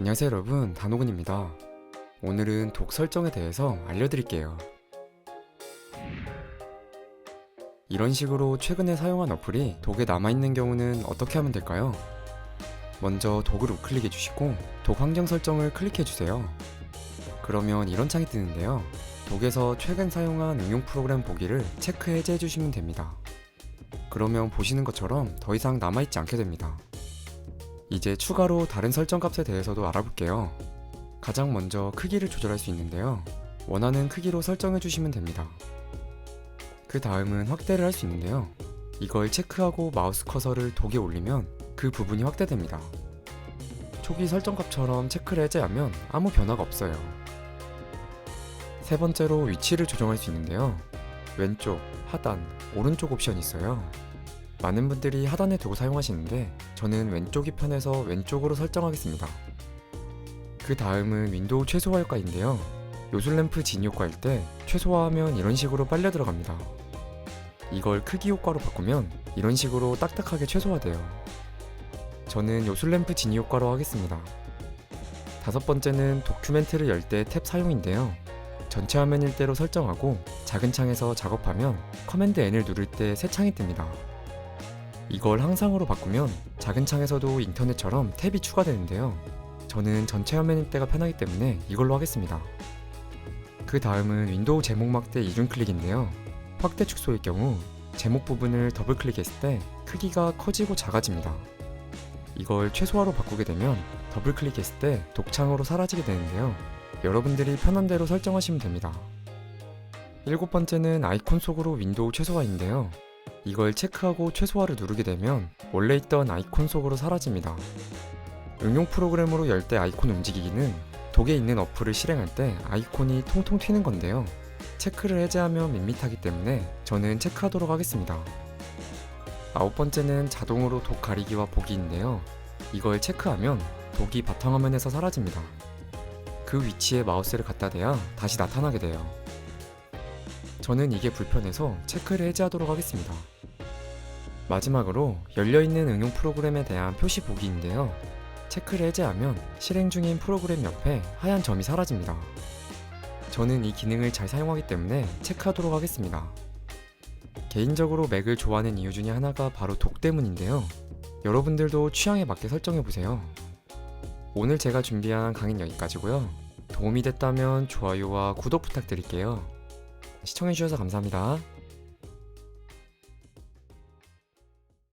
안녕하세요 여러분 단호근입니다. 오늘은 독 설정에 대해서 알려드릴게요. 이런 식으로 최근에 사용한 어플이 독에 남아있는 경우는 어떻게 하면 될까요? 먼저 독을 우클릭해 주시고 독 환경 설정을 클릭해 주세요. 그러면 이런 창이 뜨는데요. 독에서 최근 사용한 응용 프로그램 보기를 체크 해제해 주시면 됩니다. 그러면 보시는 것처럼 더 이상 남아있지 않게 됩니다. 이제 추가로 다른 설정 값에 대해서도 알아볼게요. 가장 먼저 크기를 조절할 수 있는데요. 원하는 크기로 설정해 주시면 됩니다. 그 다음은 확대를 할 수 있는데요. 이걸 체크하고 마우스 커서를 독에 올리면 그 부분이 확대됩니다. 초기 설정 값처럼 체크를 해제하면 아무 변화가 없어요. 세 번째로 위치를 조정할 수 있는데요. 왼쪽, 하단, 오른쪽 옵션이 있어요. 많은 분들이 하단에 두고 사용하시는데 저는 왼쪽이 편해서 왼쪽으로 설정하겠습니다. 그 다음은 윈도우 최소화 효과인데요. 요술램프 진 효과일 때 최소화하면 이런 식으로 빨려 들어갑니다. 이걸 크기 효과로 바꾸면 이런 식으로 딱딱하게 최소화돼요. 저는 요술램프 진이 효과로 하겠습니다. 다섯 번째는 도큐멘트를 열 때 탭 사용인데요. 전체 화면일 대로 설정하고 작은 창에서 작업하면 커맨드 N을 누를 때 새 창이 뜹니다. 이걸 항상으로 바꾸면 작은 창에서도 인터넷처럼 탭이 추가되는데요. 저는 전체 화면일 때가 편하기 때문에 이걸로 하겠습니다. 그 다음은 윈도우 제목 막대 이중 클릭인데요. 확대 축소일 경우 제목 부분을 더블 클릭했을 때 크기가 커지고 작아집니다. 이걸 최소화로 바꾸게 되면 더블 클릭했을 때 독창으로 사라지게 되는데요. 여러분들이 편한 대로 설정하시면 됩니다. 일곱 번째는 아이콘 속으로 윈도우 최소화인데요. 이걸 체크하고 최소화를 누르게 되면 원래 있던 아이콘 속으로 사라집니다. 응용 프로그램으로 열 때 아이콘 움직이기는 독에 있는 어플을 실행할 때 아이콘이 통통 튀는 건데요. 체크를 해제하면 밋밋하기 때문에 저는 체크하도록 하겠습니다. 아홉 번째는 자동으로 독 가리기와 보기인데요. 이걸 체크하면 독이 바탕화면에서 사라집니다. 그 위치에 마우스를 갖다 대야 다시 나타나게 돼요. 저는 이게 불편해서 체크를 해제하도록 하겠습니다. 마지막으로 열려있는 응용 프로그램에 대한 표시 보기인데요. 체크를 해제하면 실행 중인 프로그램 옆에 하얀 점이 사라집니다. 저는 이 기능을 잘 사용하기 때문에 체크하도록 하겠습니다. 개인적으로 맥을 좋아하는 이유 중에 하나가 바로 독 때문인데요. 여러분들도 취향에 맞게 설정해보세요. 오늘 제가 준비한 강의는 여기까지고요. 도움이 됐다면 좋아요와 구독 부탁드릴게요. 시청해주셔서 감사합니다.